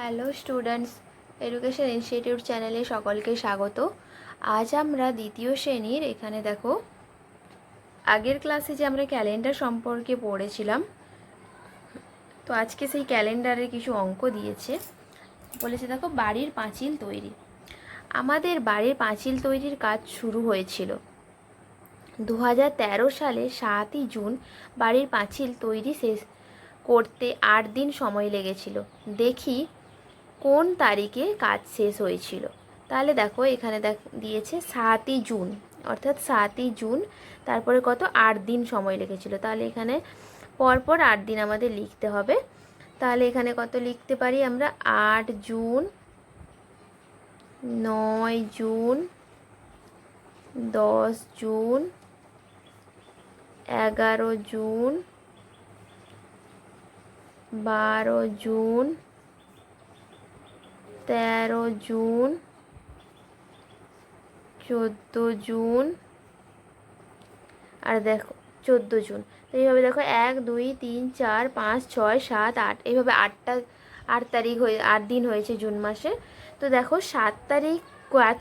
Hello students education institute চ্যানেলে সকলকে স্বাগত। আজ আমরা দ্বিতীয় শ্রেণির, এখানে দেখো, আগের ক্লাসে যে আমরা ক্যালেন্ডার সম্পর্কে পড়েছিলাম, তো আজকে সেই ক্যালেন্ডারে কিছু অঙ্ক দিয়েছে। বলেছে, দেখো, বাড়ির পাঁচিল তৈরি। আমাদের বাড়ির পাঁচিল তৈরির কাজ শুরু হয়েছিল। দু হাজার তেরো সালে সাতই জুন বাড়ির পাঁচিল তৈরি শেষ করতে আট দিন সময় লেগেছিল। দেখি কোন তারিখে কাজ শেষ হয়েছিল? তাহলে দেখো, এখানে দেখ, দিয়েছে সাতই জুন, অর্থাৎ সাতই জুন, তারপরে কত? আট দিন সময় লেগেছিল তাহলে এখানে পরপর আট দিন আমাদের লিখতে হবে। তাহলে এখানে কত লিখতে পারি আমরা? আট জুন, নয় জুন, দশ জুন, এগারো জুন, বারো জুন তেরো জুন, চোদ্দ জুন, আর দেখো, চোদ্দ জুন। তো এইভাবে দেখো, এক, দুই, তিন, চার, পাঁচ, ছয়, সাত, আট, এইভাবে আটটা, আট তারিখ হয়ে, আট দিন হয়েছে জুন মাসে। তো দেখো, সাত তারিখ কাজ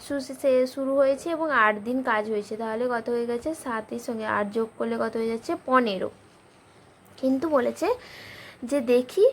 শুরু হয়েছে এবং আট দিন কাজ হয়েছে। তাহলে কত হয়ে গেছে? সাতের সঙ্গে আট যোগ করলে কত হয়ে যাচ্ছে? পনেরো। কিন্তু বলেছে যে দেখি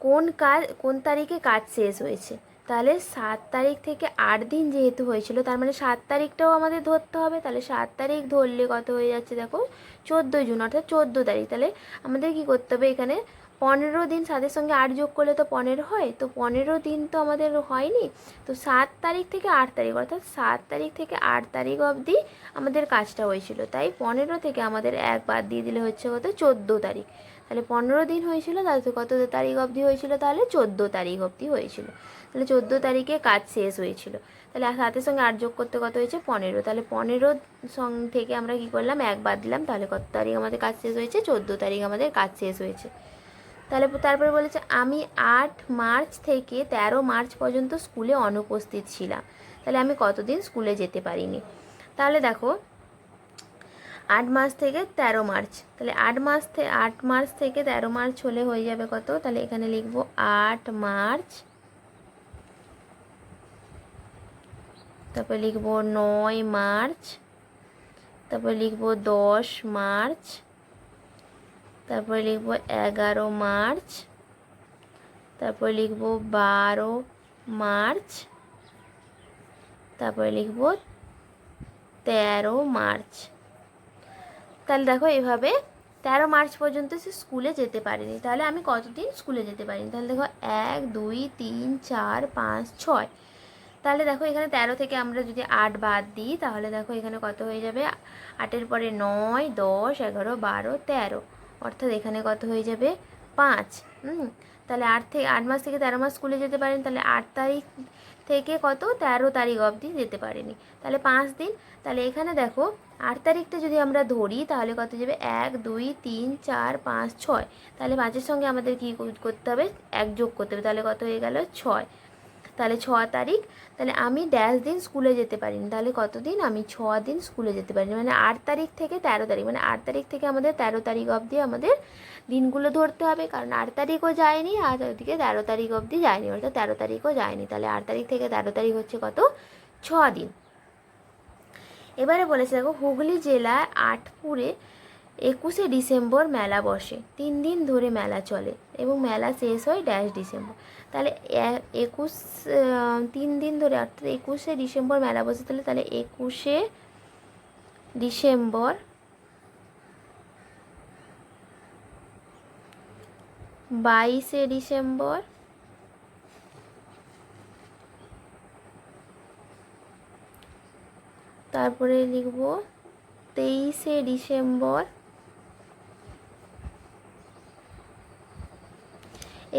কোন কাজ, কোন তারিখে কাজ শেষ হয়েছে। তাহলে সাত তারিখ থেকে আট দিন যেহেতু হয়েছিল, তার মানে সাত তারিখটাও আমাদের ধরতে হবে। তাহলে সাত তারিখ ধরলে কত হয়ে যাচ্ছে দেখো? চোদ্দোই জুন, অর্থাৎ চোদ্দ তারিখ। তাহলে আমাদের কি করতে হবে এখানে? পনেরো দিন সাতের সঙ্গে আট যোগ করলে তো পনেরো হয়, তো পনেরো দিন তো আমাদের হয়নি। তো সাত তারিখ থেকে আট তারিখ, অর্থাৎ সাত তারিখ থেকে আট তারিখ অবধি আমাদের কাজটা হয়েছিল। তাই পনেরো থেকে আমাদের এক বাদ দিয়ে দিলে হচ্ছে কত? চোদ্দ তারিখ। তাহলে পনেরো দিন হয়েছিল, তাহলে কত তারিখ অবধি হয়েছিল? তাহলে চোদ্দ তারিখ অবধি হয়েছিল। তাহলে চোদ্দ তারিখে কাজ শেষ হয়েছিল। তাহলে সাতের সঙ্গে আট যোগ করতে কত হয়েছে? পনেরো। তাহলে পনেরো সং থেকে আমরা কি করলাম? এক বাদ দিলাম। তাহলে কত তারিখ আমাদের কাজ শেষ হয়েছে? চোদ্দ তারিখ আমাদের কাজ শেষ হয়েছে। তাহলে তারপরে বলেছে, আমি আট মার্চ থেকে তেরো মার্চ পর্যন্ত স্কুলে অনুপস্থিত ছিলাম। তাহলে আমি কতদিন স্কুলে যেতে পারিনি? তাহলে দেখো, আট মাস থেকে তেরো মার্চ। তাহলে আট মাস থেকে আট মার্চ থেকে তেরো মার্চ হলে হয়ে যাবে কত? তাহলে এখানে লিখব, আট মার্চ তারপর লিখব নয় মার্চ, তারপর লিখব দশ মার্চ, তারপরে লিখব এগারো মার্চ, তারপরে লিখব বারো মার্চ, তারপরে লিখব তেরো মার্চ। তাহলে দেখো এভাবে তেরো মার্চ পর্যন্ত সে স্কুলে যেতে পারেনি। তাহলে আমি কতদিন স্কুলে যেতে পারিনি? তাহলে দেখো এক, দুই, তিন, চার, পাঁচ, ছয়। তাহলে দেখো এখানে তেরো থেকে আমরা যদি আট বাদ দিই, তাহলে দেখো এখানে কত হয়ে যাবে? আটের পরে নয়, দশ, এগারো, বারো, তেরো। অর্থাৎ এখানে কত হয়ে যাবে? পাঁচ। হুম? তাহলে আট থেকে, আট মাস থেকে তেরো মাস স্কুলে যেতে পারেন, তাহলে আট তারিখ থেকে কত? তেরো তারিখ অবধি যেতে পারেনি। তাহলে পাঁচ দিন। তাহলে এখানে দেখো, আট তারিখটা যদি আমরা ধরি, তাহলে কত যাবে? এক, দুই, তিন, চার, পাঁচ, ছয়। তাহলে পাঁচের সঙ্গে আমাদের কী করতে হবে? এক যোগ করতে হবে। তাহলে কত হয়ে গেল? ছয়। তাহলে ছ তারিখ, তাহলে আমি ড্যাশ দিন স্কুলে যেতে পারিনি। তাহলে কতদিন? আমি ছ দিন স্কুলে যেতে পারিনি। মানে আট তারিখ থেকে তেরো তারিখ মানে আট তারিখ থেকে আমাদের তেরো তারিখ অবধি আমাদের দিনগুলো ধরতে হবে। কারণ আট তারিখও যায়নি আর ওদিকে তেরো তারিখ অবধি যায়নি। অর্থাৎ তেরো তারিখও যায়নি। তাহলে আট তারিখ থেকে তেরো তারিখ হচ্ছে কত? ছ দিন। এবারে বলেছে দেখো, হুগলি জেলার আটপুরে একুশে ডিসেম্বর মেলা বসে। তিন দিন ধরে মেলা চলে এবং মেলা শেষ হয় ড্যাশ ডিসেম্বর। তাহলে একুশ তিন দিন ধরে অর্থাৎ একুশে ডিসেম্বর মেলা বসে, তাহলে তাহলে একুশে ডিসেম্বর বাইশে ডিসেম্বর তারপরে লিখব তেইশে ডিসেম্বর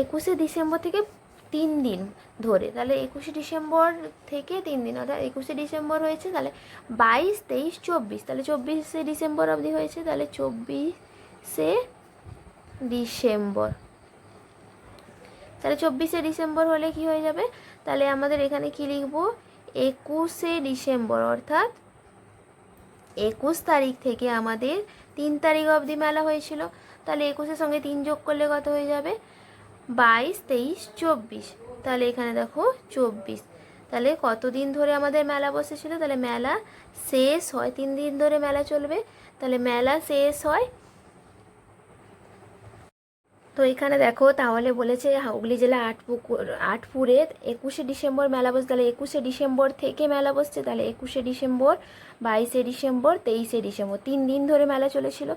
একুশে ডিসেম্বর থেকে তিন দিন ধরে, তাহলে একুশে ডিসেম্বর থেকে তিন দিন, অর্থাৎ একুশে ডিসেম্বর হয়েছে, তাহলে বাইশ, তেইশ, চব্বিশ, তাহলে চব্বিশে ডিসেম্বর অবধি হয়েছে, তাহলে চব্বিশে ডিসেম্বর। তাহলে চব্বিশে ডিসেম্বর হলে কি হয়ে যাবে? তাহলে আমাদের এখানে কি লিখব? একুশে ডিসেম্বর, অর্থাৎ একুশ তারিখ থেকে আমাদের তিন তারিখ অবধি মেলা হয়েছিল, তাহলে একুশের সঙ্গে তিন যোগ করলে কত হয়ে যাবে? বাইশ, তেইশ, চব্বিশ। তাহলে এখানে দেখো চব্বিশ। তাহলে কতদিন ধরে আমাদের মেলা বসেছিল? তাহলে মেলা শেষ হয়। তিন দিন ধরে মেলা চলবে। তাহলে মেলা শেষ হয়। তো এখানে দেখো, তাহলে বলেছে হুগলি জেলা আটপুকুর আটপুরে একুশে ডিসেম্বর মেলা বসে, তাহলে একুশে ডিসেম্বর থেকে মেলা বসছে। তাহলে একুশে ডিসেম্বর, বাইশে ডিসেম্বর, তেইশে ডিসেম্বর। তিন দিন ধরে মেলা চলেছিল।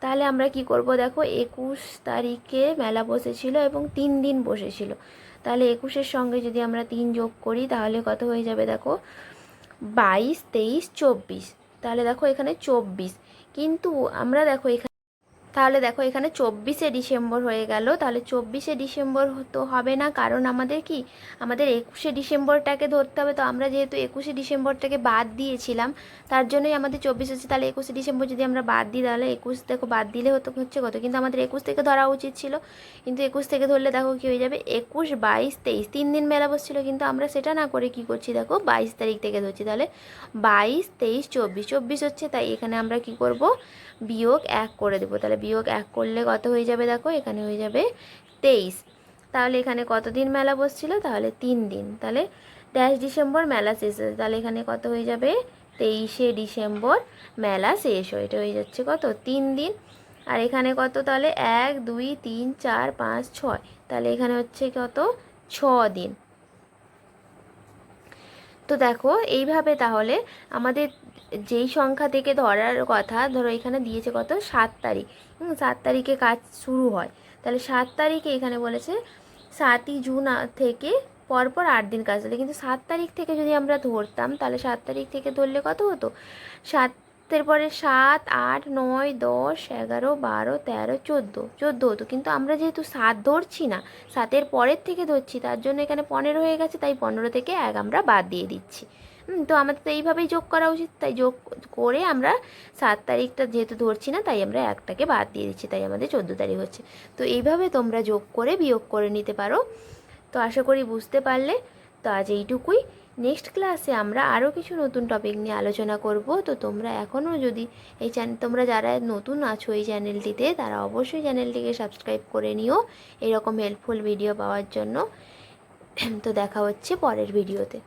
তাহলে আমরা কি করব? দেখো, একুশ তারিখে মেলা বসেছিল এবং তিন দিন বসেছিল। তাহলে একুশের সঙ্গে যদি আমরা তিন যোগ করি, তাহলে কত হয়ে যাবে দেখো? বাইশ, তেইশ, চব্বিশ। তাহলে দেখো এখানে চব্বিশ। কিন্তু আমরা দেখো এখানে তাহলে দেখো এখানে চব্বিশে ডিসেম্বর হয়ে গেল। তাহলে চব্বিশে ডিসেম্বর তো হবে না, কারণ আমাদের কি? আমাদের একুশে ডিসেম্বরটাকে ধরতে হবে। তো আমরা যেহেতু একুশে ডিসেম্বরটাকে বাদ দিয়েছিলাম, তার জন্যই আমাদের চব্বিশ হচ্ছে। তাহলে একুশে ডিসেম্বর যদি আমরা বাদ দিই, তাহলে একুশ দেখো, বাদ দিলে হতো হচ্ছে কত? কিন্তু আমাদের একুশ থেকে ধরা উচিত ছিল। কিন্তু একুশ থেকে ধরলে দেখো কী হয়ে যাবে? একুশ, বাইশ, তেইশ, তিন দিন মেলা বসছিলো। কিন্তু আমরা সেটা না করে কি করছি দেখো? বাইশ তারিখ থেকে ধরছি। তাহলে বাইশ, তেইশ, চব্বিশ চব্বিশ হচ্ছে। তাই এখানে আমরা কি করব? বিয়োগ এক করে দেবো। তাহলে বিয়োগ এক করলে কত হয়ে যাবে দেখো? এখানে হয়ে যাবে তেইশ। তাহলে এখানে কতদিন মেলা বসছিল? তাহলে তিন দিন। তাহলে ড্যাশ ডিসেম্বর মেলা শেষ হয়েছে তাহলে এখানে কত হয়ে যাবে? তেইশে ডিসেম্বর মেলা শেষ হয় এটা হয়ে যাচ্ছে কত? তিন দিন। আর এখানে কত? তাহলে এক, দুই, তিন, চার, পাঁচ, ছয়। তাহলে এখানে হচ্ছে কত? ছ দিন। তো দেখো, এইভাবে তাহলে আমাদের যেই সংখ্যা থেকে ধরার কথা, ধরো এখানে দিয়েছে কত? সাত তারিখ। হুম, সাত তারিখে কাজ শুরু হয়। তাহলে সাত তারিখে এখানে বলেছে, সাতই জুন থেকে পরপর আট দিন কাজ চলে। কিন্তু সাত তারিখ থেকে যদি আমরা ধরতাম, তাহলে সাত তারিখ থেকে ধরলে কত হতো? সাতের পরে সাত, আট, নয়, দশ, এগারো, বারো, তেরো, চোদ্দ। চোদ্দ হতো। কিন্তু আমরা যেহেতু সাত ধরছি না, সাতের পরের থেকে ধরছি, তার জন্য এখানে পনেরো হয়ে গেছে, তাই পনেরো থেকে এক আমরা বাদ দিয়ে দিচ্ছি। তো আমাদের তো এইভাবেই যোগ করা উচিত। তাই যোগ করে আমরা সাত তারিখটা যেহেতু ধরছি না, তাই আমরা একটাকে বাদ দিয়ে দিচ্ছি, তাই আমাদের চোদ্দ তারিখ হচ্ছে। তো এইভাবে তোমরা যোগ করে, বিয়োগ করে নিতে পারো। তো আশা করি বুঝতে পারলে। তো আজ এইটুকুই। নেক্সট ক্লাসে আমরা আরও কিছু নতুন টপিক নিয়ে আলোচনা করব। তো তোমরা এখনও যদি এই চ্যানেল তোমরা যারা নতুন আছো এই চ্যানেলটিতে, তারা অবশ্যই চ্যানেলটিকে সাবস্ক্রাইব করে নিও। এরকম হেল্পফুল ভিডিও পাওয়ার জন্য। তো দেখা হচ্ছে পরের ভিডিওতে